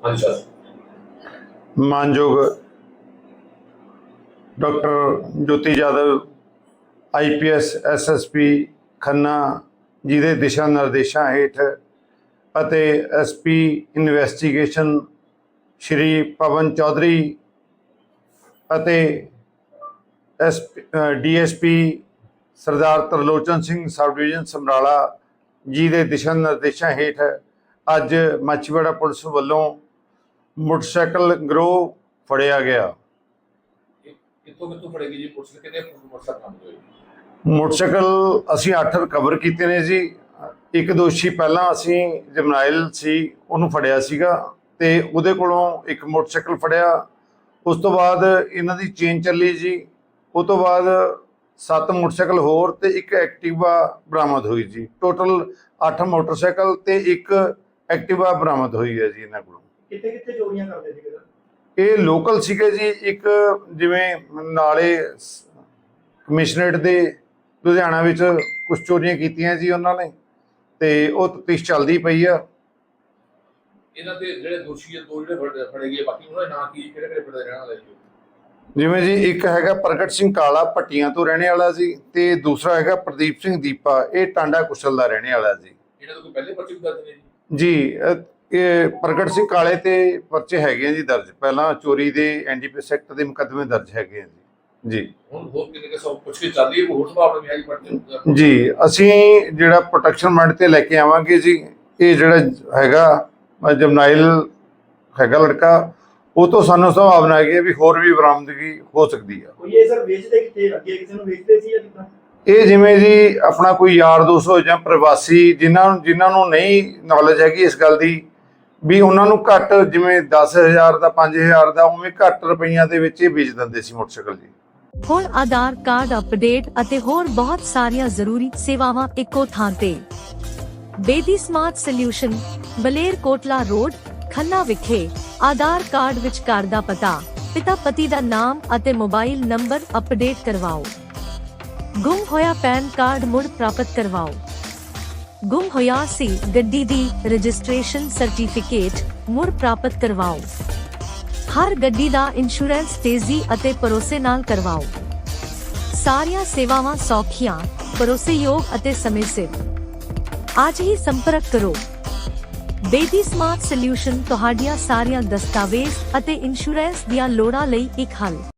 ਹਾਂਜੀ ਮਾਨਯੋਗ doctor Jyoti Jadhav IPS SSP Khanna ji ਦੇ ਦਿਸ਼ਾ ਨਿਰਦੇਸ਼ਾਂ ਹੇਠ ਅਤੇ ਐਸਪੀ ਇਨਵੈਸਟੀਗੇਸ਼ਨ ਸ਼੍ਰੀ ਪਵਨ ਚੌਧਰੀ ਅਤੇ S DSP Sardar Tarlochan Singh sub division Samrala ji ਦੇ ਦਿਸ਼ਾ ਨਿਰਦੇਸ਼ਾਂ ਹੇਠ ਅੱਜ ਮੱਛੀਵਾੜਾ ਪੁਲਿਸ ਵੱਲੋਂ ਮੋਟਰਸਾਈਕਲ ਗਰੋਹ ਫੜਿਆ ਗਿਆ। ਕਿੱਥੋਂ ਕਿੱਥੋਂ ਜੀ? ਪੁਲਿਸ ਨੇ ਕਿੰਨੇ ਮੋਟਰਸਾਈਕਲ ਕੰਮ ਹੋਏ ਮੋਟਰਸਾਈਕਲ ਅਸੀਂ 8 ਰਿਕਵਰ ਕੀਤੇ ਨੇ ਜੀ। ਇੱਕ ਦੋਸ਼ੀ ਪਹਿਲਾਂ ਅਸੀਂ ਜਮਨਾਇਲ ਸੀ ਉਹਨੂੰ ਫੜਿਆ ਸੀਗਾ ਤੇ ਉਹਦੇ ਕੋਲੋਂ ਇੱਕ ਮੋਟਰਸਾਈਕਲ ਫੜਿਆ। ਉਸ ਤੋਂ ਬਾਅਦ ਇਹਨਾਂ ਦੀ ਚੇਨ ਚੱਲੀ ਜੀ। ਉਸ ਤੋਂ ਬਾਅਦ ਸੱਤ ਮੋਟਰਸਾਈਕਲ ਹੋਰ ਤੇ ਇੱਕ ਐਕਟਿਵਾ ਬਰਾਮਦ ਹੋਈ ਜੀ। ਟੋਟਲ 8 ਮੋਟਰਸਾਈਕਲ ਤੇ ਇੱਕ ਐਕਟਿਵਾ ਬਰਾਮਦ ਹੋਈ ਹੈ ਜੀ ਇਹਨਾਂ ਕੋਲੋਂ। ਕਿੱਥੇ ਕਿੱਥੇ ਚੋਰੀਆਂ ਕਰਦੇ ਸੀਗੇ ਸਰ ਇਹ ਲੋਕਲ ਸੀਗੇ ਜੀ ਇੱਕ ਜਿਵੇਂ ਨਾਲੇ ਕਮਿਸ਼ਨਰੇਟ ਦੇ ਲੁਧਿਆਣਾ ਵਿੱਚ ਕੁਝ ਚੋਰੀਆਂ ਕੀਤੀਆਂ ਜੀ ਉਹਨਾਂ ਨੇ ਤੇ ਉਹ ਤਫਤੀਸ਼ ਚੱਲਦੀ ਪਈ ਆ। ਇਹਨਾਂ ਦੇ ਜਿਹੜੇ ਦੋਸ਼ੀ ਆ ਦੋ ਜਿਹੜੇ ਫੜੇ- ਫੜੇ ਗਏ ਬਾਕੀ ਉਹਨਾਂ ਦੇ ਨਾਂ ਕੀ ਕਿਹੜੇ ਕਿਹੜੇ ਫੜੇ ਰਹਿਣ ਵਾਲੇ ਜੀ ਜਿਵੇਂ ਜੀ ਇੱਕ ਹੈਗਾ ਪ੍ਰਗਟ ਸਿੰਘ ਕਾਲਾ ਪੱਟੀਆਂ ਤੋਂ ਰਹਿਣੇ ਵਾਲਾ ਸੀ ਤੇ ਦੂਸਰਾ ਹੈਗਾ ਪ੍ਰਦੀਪ ਸਿੰਘ ਦੀਪਾ ਇਹ ਟਾਂਡਾ ਕੁਸ਼ਲ ਦਾ ਰਹਿਣੇ ਵਾਲਾ ਸੀ ਇਹਨਾਂ ਤੋਂ ਕੋਈ ਪਹਿਲੇ ਪਰਚੇ ਵੀ ਦਰਜ ਨੇ ਜੀ? ਇਹ ਪ੍ਰਗਟ ਸਿੰਘ ਕਾਲੇ ਤੇ ਪਰਚੇ ਹੈਗੇ ਆ ਜੀ ਦਰਜ। ਪਹਿਲਾਂ ਚੋਰੀ ਦੇ ਐਨਡੀਪੀਐਸ ਐਕਟ ਦੇ ਮੁਕੱਦਮੇ ਦਰਜ ਹੈਗੇ ਆ ਜੀ। ਜੀ। ਹੁਣ ਹੋਰ ਕਿੰਨੇ ਕੇ ਸੌ ਪੁੱਛ ਕੇ ਚੱਲ ਰਹੀ ਹੈ? ਹੋਰ ਸੁਭਾਅ ਆਪਣੀ ਆਈ ਪਰਚੇ ਜੀ ਅਸੀਂ ਜਿਹੜਾ ਪ੍ਰੋਟੈਕਸ਼ਨ ਮੰਡ ਤੇ ਲੈ ਕੇ ਆਵਾਂਗੇ ਜੀ ਇਹ ਜਿਹੜਾ ਹੈਗਾ ਜਮਨਾਇਲ ਹੈਗਾ ਲੜਕਾ ਉਹ ਤੋਂ ਸਾਨੂੰ ਸੰਭਾਵਨਾ ਹੈਗੀ ਹੈ ਵੀ ਹੋਰ ਵੀ ਬਰਾਮਦਗੀ ਹੋ ਸਕਦੀ ਆ। ਕੋਈ ਇਹ ਸਰ ਵੇਚਦੇ ਕਿੱਥੇ? ਅੱਗੇ ਕਿਸੇ ਨੂੰ ਵੇਚਦੇ ਸੀ ਜਾਂ ਕਿੱਦਾਂ? ਇਹ ਜਿਵੇਂ ਜੀ ਆਪਣਾ ਕੋਈ ਯਾਰ ਦੋਸਤ ਹੋ ਜਾਂ ਪ੍ਰਵਾਸੀ ਜਿਨ੍ਹਾਂ ਨੂੰ ਜਿਨ੍ਹਾਂ ਨੂੰ ਨਹੀਂ ਨੌਲੇਜ ਹੈਗੀ ਇਸ ਗੱਲ ਦੀ ਵੀ ਉਹਨਾਂ ਨੂੰ ਘੱਟ ਜਿਵੇਂ 10000 ਦਾ 5000 ਦਾ, ਉਵੇਂ ਘੱਟ ਰੁਪਈਆਂ ਦੇ ਵਿੱਚ ਇਹ ਵੇਚ ਦਿੰਦੇ ਸੀ ਮੋਟਰਸਾਈਕਲ ਜੀ। ਹੁਣ ਆਧਾਰ ਕਾਰਡ ਅਪਡੇਟ ਅਤੇ ਹੋਰ ਬਹੁਤ ਸਾਰੀਆਂ ਜ਼ਰੂਰੀ ਸੇਵਾਵਾਂ ਇੱਕੋ ਥਾਂ ਤੇ। Bedi smart solution, Baler Kotla road, Khanna ਵਿਖੇ ਆਧਾਰ ਕਾਰਡ ਵਿੱਚ ਘਰ ਦਾ ਪਤਾ। ਪਿਤਾ ਪਤੀ ਦਾ ਨਾਮ ਅਤੇ ਮੋਬਾਈਲ ਨੰਬਰ ਅਪਡੇਟ ਕਰਵਾਓ। ਗੁੰਮ ਹੋਇਆ ਪੈਨ ਕਾਰਡ ਮੁੜ ਪ੍ਰਾਪਤ ਕਰਵਾਓ। ਗੁੰਮ ਹੋਇਆ ਸੀ। ਗੱਡੀ ਦੀ ਰਜਿਸਟ੍ਰੇਸ਼ਨ ਸਰਟੀਫਿਕੇਟ ਮੁੜ ਪ੍ਰਾਪਤ ਕਰਵਾਓ। ਹਰ ਗੱਡੀ ਦਾ ਇੰਸ਼ੋਰੈਂਸ ਤੇਜ਼ੀ ਅਤੇ ਭਰੋਸੇ ਨਾਲ ਕਰਵਾਓ। ਸਾਰੀਆਂ ਸੇਵਾਵਾਂ ਸੌਖੀਆਂ, ਭਰੋਸੇਯੋਗ ਅਤੇ ਸਮੇਂ ਸਿਰ। ਅੱਜ ਹੀ ਸੰਪਰਕ ਕਰੋ। ਬੇਬੀ ਸਮਾਰਟ ਸੋਲਿਊਸ਼ਨ ਤੁਹਾਡੀਆਂ ਸਾਰੀਆਂ ਦਸਤਾਵੇਜ਼ ਅਤੇ ਇੰਸ਼ੋਰੈਂਸ ਦੀਆਂ ਲੋੜਾਂ ਲਈ ਇੱਕ ਹੱਲ।